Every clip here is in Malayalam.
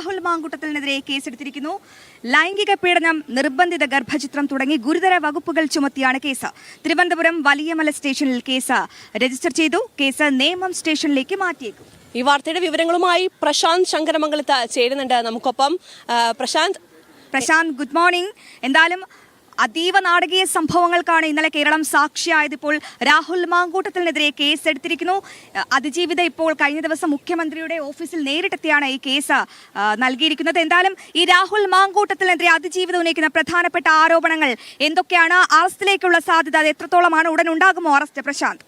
രാഹുൽ മാങ്കുട്ടത്തിനെതിരെ കേസെടുത്തിരിക്കുന്നു. ലൈംഗിക പീഡനം നിർബന്ധിത ഗർഭചിത്രം തുടങ്ങി ഗുരുതര വകുപ്പുകൾ ചുമത്തിയാണ് കേസ്. തിരുവനന്തപുരം വലിയമല സ്റ്റേഷനിൽ കേസ് രജിസ്റ്റർ ചെയ്തു. കേസ് നേമം സ്റ്റേഷനിലേക്ക് മാറ്റിയേക്കും. ഈ വാർത്തയുടെ വിവരങ്ങളുമായി പ്രശാന്ത് ശങ്കരമംഗലത്ത് ചേരുന്നുണ്ട്. നമുക്കൊപ്പം പ്രശാന്ത്. Prashant good morning. എന്തായാലും അതീവ നാടകീയ സംഭവങ്ങൾക്കാണ് ഇന്നലെ കേരളം സാക്ഷിയായത് ഇപ്പോൾ രാഹുൽ മാങ്കൂട്ടത്തിനെതിരെ കേസ് എടുത്തിരിക്കുന്നു. അഹ് അതിജീവിത ഇപ്പോൾ കഴിഞ്ഞ ദിവസം മുഖ്യമന്ത്രിയുടെ ഓഫീസിൽ നേരിട്ടെത്തിയാണ് ഈ കേസ് നൽകിയിരിക്കുന്നത്. എന്തായാലും ഈ രാഹുൽ മാങ്കൂട്ടത്തിനെതിരെ അതിജീവിത ഉന്നയിക്കുന്ന പ്രധാനപ്പെട്ട ആരോപണങ്ങൾ എന്തൊക്കെയാണ്? അറസ്റ്റിലേക്കുള്ള സാധ്യത അത് എത്രത്തോളമാണ്? ഉടൻ ഉണ്ടാകുമോ? അറസ്റ്റ് പ്രശാന്ത്.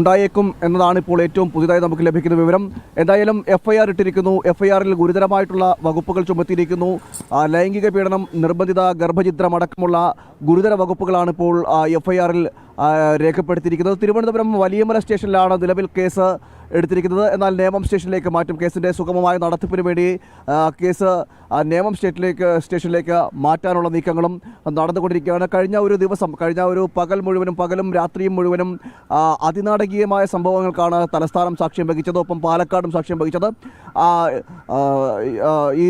ഉണ്ടായേക്കും എന്നതാണ് ഇപ്പോൾ ഏറ്റവും പുതിയതായി നമുക്ക് ലഭിക്കുന്ന വിവരം. എന്തായാലും എഫ്ഐആർ ഇട്ടിരിക്കുന്നു. എഫ്ഐആറിൽ ഗുരുതരമായിട്ടുള്ള വകുപ്പുകൾ ചുമത്തിയിരിക്കുന്നു. ലൈംഗിക പീഡനം നിർബന്ധിത ഗർഭചിത്രം അടക്കമുള്ള ഗുരുതര വകുപ്പുകളാണ് ഇപ്പോൾ എഫ്ഐആറിൽ രേഖപ്പെടുത്തിയിരിക്കുന്നത്. തിരുവനന്തപുരം വലിയമല സ്റ്റേഷനിലാണ് നിലവിൽ കേസ്. എടുത്തിരിക്കുന്നത്. എന്നാൽ നേമം സ്റ്റേഷനിലേക്ക് മാറ്റും. കേസിന്റെ സുഗമമായ നടത്തിപ്പിന് വേണ്ടി കേസ് നേമം സ്റ്റേറ്റിലേക്ക് സ്റ്റേഷനിലേക്ക് മാറ്റാനുള്ള നീക്കങ്ങളും നടന്നുകൊണ്ടിരിക്കുകയാണ്. കഴിഞ്ഞ ഒരു ദിവസം കഴിഞ്ഞ ഒരു പകൽ മുഴുവനും പകലും രാത്രിയും മുഴുവനും അതിനാടകീയമായ സംഭവങ്ങൾക്കാണ് തലസ്ഥാനം സാക്ഷ്യം വഹിച്ചത്. ഒപ്പം പാലക്കാടും സാക്ഷ്യം വഹിച്ചത്. ഈ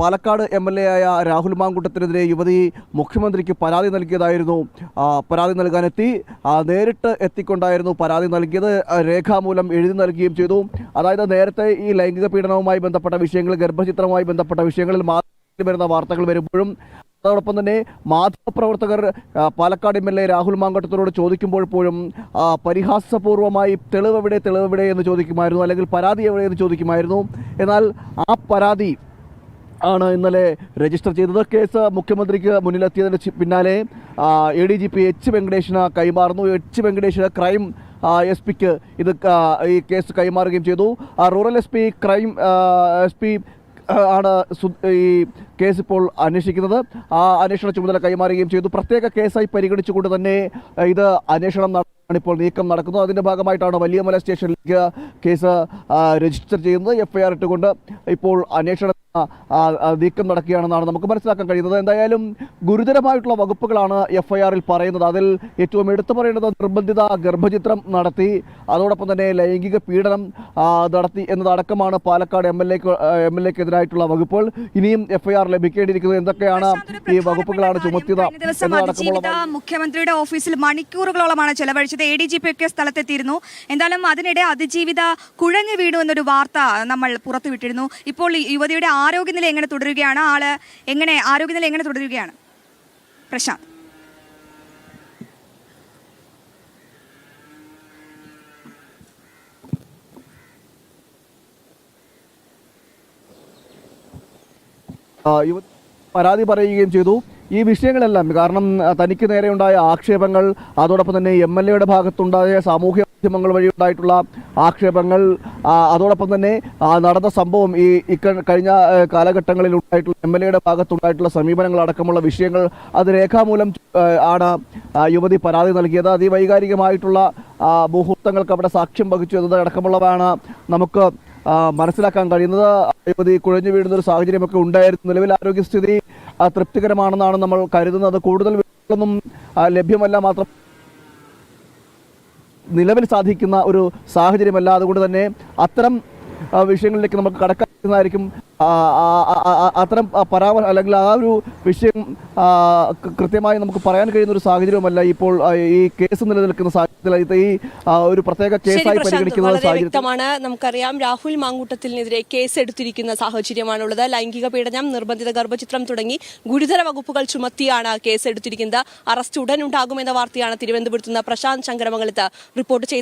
പാലക്കാട് എം എൽ എ ആയ രാഹുൽ മാങ്കുട്ടത്തിനെതിരെ യുവതി മുഖ്യമന്ത്രിക്ക് പരാതി നൽകിയതായിരുന്നു. പരാതി നൽകാനെത്തി. നേരിട്ട് എത്തിക്കൊണ്ടായിരുന്നു പരാതി നൽകിയത്. രേഖാമൂലം എഴുതി നൽകുകയും ചെയ്തു. അതായത് നേരത്തെ ഈ ലൈംഗിക പീഡനവുമായി ബന്ധപ്പെട്ട വിഷയങ്ങൾ ഗർഭചിത്രവുമായി ബന്ധപ്പെട്ട വിഷയങ്ങളിൽ മാധ്യമത്തിൽ വരുന്ന വാർത്തകൾ വരുമ്പോഴും അതോടൊപ്പം തന്നെ മാധ്യമപ്രവർത്തകർ Palakkad M L A Rahul മാങ്കട്ടത്തിനോട് ചോദിക്കുമ്പോൾ പോലും പരിഹാസപൂർവമായി തെളിവെവിടെ തെളിവെവിടെ എന്ന് ചോദിക്കുമായിരുന്നു അല്ലെങ്കിൽ പരാതി എവിടെ എന്ന് ചോദിക്കുമായിരുന്നു. എന്നാൽ ആ പരാതി ആണ് ഇന്നലെ രജിസ്റ്റർ ചെയ്തത്. കേസ് മുഖ്യമന്ത്രിക്ക് മുന്നിലെത്തിയതിന് പിന്നാലെ A D G P H വെങ്കടേഷിന് കൈമാറുന്നു. എച്ച് വെങ്കടേഷിന് ക്രൈം എസ് പിക്ക് ഇത് ഈ കേസ് കൈമാറുകയും ചെയ്തു. Rural S P crime S P ആണ് ഈ കേസ് ഇപ്പോൾ അന്വേഷിക്കുന്നത്. ആ അന്വേഷണ ചുമതല കൈമാറുകയും ചെയ്തു. പ്രത്യേക കേസായി പരിഗണിച്ചുകൊണ്ട് തന്നെ ഇത് അന്വേഷണം നടത്താൻ ഇപ്പോൾ നീക്കം നടക്കുന്നത് അതിന്റെ ഭാഗമായിട്ടാണ് വലിയമല സ്റ്റേഷനിലേക്ക് കേസ് രജിസ്റ്റർ ചെയ്യുന്നത്. എഫ്ഐആർ ഇട്ടുകൊണ്ട് ഇപ്പോൾ അന്വേഷണം നീക്കം നടക്കുകയാണെന്നാണ് നമുക്ക് മനസ്സിലാക്കാൻ കഴിയുന്നത്. എന്തായാലും ഗുരുതരമായിട്ടുള്ള വകുപ്പുകളാണ് എഫ്ഐആറിൽ പറയുന്നത്. അതിൽ ഏറ്റവും എടുത്തു പറയേണ്ടത് നിർബന്ധിത ഗർഭചിത്രം നടത്തി അതോടൊപ്പം തന്നെ ലൈംഗിക പീഡനം നടത്തി എന്നതടക്കമാണ് Palakkad M L A M L എക്കെതിരായിട്ടുള്ള വകുപ്പുകൾ ഇനിയും എഫ് ഐ ആർ ലഭിക്കേണ്ടിയിരിക്കുന്നത്. എന്തൊക്കെയാണ് ഈ വകുപ്പുകളാണ് ചുമത്തിയത്? മുഖ്യമന്ത്രിയുടെ ഓഫീസിൽ മണിക്കൂറുകളോളമാണ് ചെലവഴിച്ചത്. എ ഡി ജി പി ഒക്കെ സ്ഥലത്തെത്തിയിരുന്നു. എന്തായാലും അതിനിടെ അതിജീവിത കുഴഞ്ഞു വീണു എന്നൊരു വാർത്ത നമ്മൾ പുറത്തുവിട്ടിരുന്നു. ഇപ്പോൾ യുവതിയുടെ ആരോഗ്യനില എങ്ങനെ തുടരുകയാണ്? ആൾ എങ്ങനെ ആരോഗ്യനില എങ്ങനെ തുടരുകയാണ്? പ്രശാന്ത്. പരാതി പറയുകയും ചെയ്തു. ഈ വിഷയങ്ങളെല്ലാം കാരണം തനിക്ക് നേരെയുണ്ടായ ആക്ഷേപങ്ങൾ അതോടൊപ്പം തന്നെ എം എൽ എയുടെ ഭാഗത്തുണ്ടായ സാമൂഹ്യ മാധ്യമങ്ങൾ വഴി ഉണ്ടായിട്ടുള്ള ആക്ഷേപങ്ങൾ അതോടൊപ്പം തന്നെ നടന്ന സംഭവം ഈ കഴിഞ്ഞ കാലഘട്ടങ്ങളിൽ ഉണ്ടായിട്ടുള്ള എം എൽ എയുടെ ഭാഗത്തുണ്ടായിട്ടുള്ള സമീപനങ്ങൾ അടക്കമുള്ള വിഷയങ്ങൾ അത് രേഖാമൂലം ആണ് യുവതി പരാതി നൽകിയത്. അതിവൈകാരികമായിട്ടുള്ള മുഹൂർത്തങ്ങൾക്ക് അവിടെ സാക്ഷ്യം വഹിച്ചു എന്നത് അടക്കമുള്ളതാണ് നമുക്ക് മനസ്സിലാക്കാൻ കഴിയുന്നത്. യുവതി കുഴഞ്ഞു വീഴുന്ന ഒരു സാഹചര്യമൊക്കെ ഉണ്ടായിരുന്നു. നിലവിൽ ആരോഗ്യസ്ഥിതി തൃപ്തികരമാണെന്നാണ് നമ്മൾ കരുതുന്നത്. കൂടുതൽ വിവരങ്ങളൊന്നും ലഭ്യമല്ല മാത്രം നിലവിൽ സാധിക്കുന്ന ഒരു സാഹചര്യമല്ല. അതുകൊണ്ട് തന്നെ അത്തരം വിഷയങ്ങളിലേക്ക് നമുക്ക് കടക്കാവുന്നതായിരിക്കും ആ, ആ, ആ, ആ, അത്തരം പരാമർശം അല്ലെങ്കിൽ ആ ഒരു വിഷയം കൃത്യമായി നമുക്ക് പറയാൻ കഴിയുന്ന ഒരു സാഹചര്യമല്ല ഇപ്പോൾ ഈ കേസ് നിലനിൽക്കുന്ന സാഹചര്യത്തിൽ ഈ ഒരു പ്രത്യേക കേസായി പരിഗണിക്കുന്ന വ്യക്തമാണ്. നമുക്കറിയാം രാഹുൽ മാങ്കൂട്ടത്തിനെതിരെ കേസ് എടുത്തിരിക്കുന്ന സാഹചര്യമാണുള്ളത്. ലൈംഗിക പീഡനം നിർബന്ധിത ഗർഭചിത്രം തുടങ്ങി ഗുരുതര വകുപ്പുകൾ ചുമത്തിയാണ് കേസ് എടുത്തിരിക്കുന്നത് അറസ്റ്റ് ഉടൻ ഉണ്ടാകുമെന്ന വാർത്തയാണ് തിരുവനന്തപുരത്ത് നിന്ന് പ്രശാന്ത് ശങ്കരമംഗലത്ത് റിപ്പോർട്ട് ചെയ്തത്.